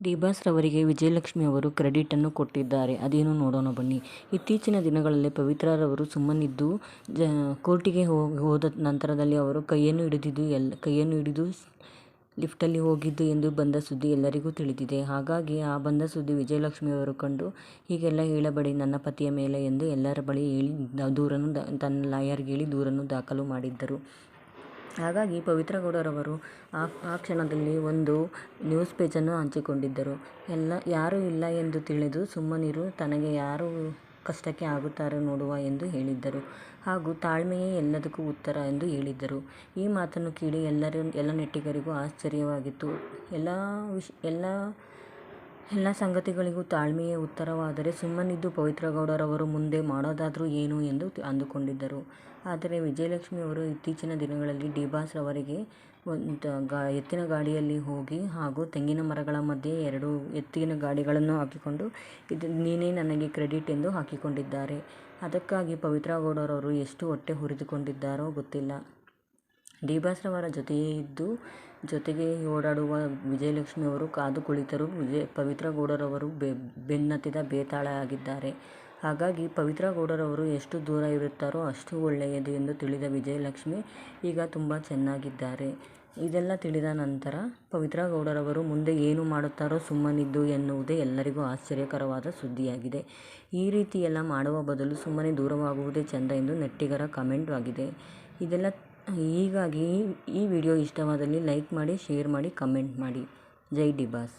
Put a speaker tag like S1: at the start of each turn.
S1: D boss ರವರಿಗೆ ವಿಜಯಲಕ್ಷ್ಮಿ ಅವರು credit ಅನ್ನು ಕೊಟ್ಟಿದ್ದಾರೆ. ಅದೇನು ನೋಡೋಣ ಬನ್ನಿ. ಇತ್ತೀಚಿನ ದಿನಗಳಲ್ಲಿ ಪವಿತ್ರರವರು ಸುಮ್ಮನಿದ್ದು, ಜ, ಕೋರ್ಟಿಗೆ ಹೋದ ನಂತರದಲ್ಲಿ ಅವರು ಕೈಯನ್ನು ಹಿಡಿದಿದ್ದು ಎಲ್ಲ ಕೈಯನ್ನು ಹಿಡಿದು ಲಿಫ್ಟಲ್ಲಿ ಹೋಗಿದ್ದು ಎಂದು ಬಂದ ಸುದ್ದಿ ಎಲ್ಲರಿಗೂ ತಿಳಿದಿದೆ. ಹಾಗಾಗಿ ಆ ಬಂದ ಸುದ್ದಿ ವಿಜಯಲಕ್ಷ್ಮಿ ಅವರು ಕಂಡು, ಹೀಗೆಲ್ಲ ಹೇಳಬೇಡಿ ನನ್ನ ಪತಿಯ ಮೇಲೆ ಎಂದು ಎಲ್ಲರ ಬಳಿ ಹೇಳಿ ದೂರನ್ನು ತನ್ನ ಲಾಯರ್ಗೆ ಹೇಳಿ ದೂರನ್ನು ದಾಖಲು ಮಾಡಿದ್ದರು. ಹಾಗಾಗಿ ಪವಿತ್ರ ಗೌಡರವರು ಆ ಆ ಕ್ಷಣದಲ್ಲಿ ಒಂದು ನ್ಯೂಸ್ ಪೇಜನ್ನು ಹಂಚಿಕೊಂಡಿದ್ದರು. ಎಲ್ಲ, ಯಾರೂ ಇಲ್ಲ ಎಂದು ತಿಳಿದು ಸುಮ್ಮನಿರು, ತನಗೆ ಯಾರು ಕಷ್ಟಕ್ಕೆ ಆಗುತ್ತಾರೆ ನೋಡುವ ಎಂದು ಹೇಳಿದ್ದರು. ಹಾಗೂ ತಾಳ್ಮೆಯೇ ಎಲ್ಲದಕ್ಕೂ ಉತ್ತರ ಎಂದು ಹೇಳಿದ್ದರು. ಈ ಮಾತನ್ನು ಕೇಳಿ ಎಲ್ಲರೂ, ಎಲ್ಲ ನೆಟ್ಟಿಗರಿಗೂ ಆಶ್ಚರ್ಯವಾಗಿತ್ತು. ಎಲ್ಲ ವಿಷ್, ಎಲ್ಲ ಎಲ್ಲ ಸಂಗತಿಗಳಿಗೂ ತಾಳ್ಮೆಯೇ ಉತ್ತರವಾದರೆ ಸುಮ್ಮನಿದ್ದು ಪವಿತ್ರಗೌಡರವರು ಮುಂದೆ ಮಾಡೋದಾದರೂ ಏನು ಎಂದು ಅಂದುಕೊಂಡಿದ್ದರು. ಆದರೆ ವಿಜಯಲಕ್ಷ್ಮಿಯವರು ಇತ್ತೀಚಿನ ದಿನಗಳಲ್ಲಿ ಡಿ ಬಾಸ್ ಗಾ, ಎತ್ತಿನ ಗಾಡಿಯಲ್ಲಿ ಹೋಗಿ ಹಾಗೂ ತೆಂಗಿನ ಮರಗಳ ಮಧ್ಯೆ ಎರಡು ಎತ್ತಿನ ಗಾಡಿಗಳನ್ನು ಹಾಕಿಕೊಂಡು ಇದು ನೀನೇ ನನಗೆ ಕ್ರೆಡಿಟ್ ಎಂದು ಹಾಕಿಕೊಂಡಿದ್ದಾರೆ. ಅದಕ್ಕಾಗಿ ಪವಿತ್ರಗೌಡರವರು ಎಷ್ಟು ಹೊಟ್ಟೆ ಹುರಿದುಕೊಂಡಿದ್ದಾರೋ ಗೊತ್ತಿಲ್ಲ. ಡಿ ಬಾಸ್ ರವರ ಜೊತೆಯೇ ಇದ್ದು ಜೊತೆಗೆ ಓಡಾಡುವ ವಿಜಯಲಕ್ಷ್ಮಿ ಅವರು ಕಾದು ಕುಳಿತರು. ವಿಜಯ ಪವಿತ್ರ ಗೌಡರವರು ಬೆನ್ನತ್ತಿದ ಬೇತಾಳ ಆಗಿದ್ದಾರೆ. ಹಾಗಾಗಿ ಪವಿತ್ರ ಗೌಡರವರು ಎಷ್ಟು ದೂರ ಇರುತ್ತಾರೋ ಅಷ್ಟು ಒಳ್ಳೆಯದು ಎಂದು ತಿಳಿದ ವಿಜಯಲಕ್ಷ್ಮಿ ಈಗ ತುಂಬ ಚೆನ್ನಾಗಿದ್ದಾರೆ. ಇದೆಲ್ಲ ತಿಳಿದ ನಂತರ ಪವಿತ್ರ ಗೌಡರವರು ಮುಂದೆ ಏನು ಮಾಡುತ್ತಾರೋ ಸುಮ್ಮನಿದ್ದು ಎನ್ನುವುದೇ ಎಲ್ಲರಿಗೂ ಆಶ್ಚರ್ಯಕರವಾದ ಸುದ್ದಿಯಾಗಿದೆ. ಈ ರೀತಿ ಎಲ್ಲ ಮಾಡುವ ಬದಲು ಸುಮ್ಮನೆ ದೂರವಾಗುವುದೇ ಚೆಂದ ಎಂದು ನೆಟ್ಟಿಗರ ಕಮೆಂಟ್ ಆಗಿದೆ. ಇದೆಲ್ಲ ಹೀಗಾಗಿ ಈ ವಿಡಿಯೋ ಇಷ್ಟವಾದಲ್ಲಿ ಲೈಕ್ ಮಾಡಿ ಶೇರ್ ಮಾಡಿ ಕಮೆಂಟ್ ಮಾಡಿ. ಜೈ ಡಿ ಬಾಸ್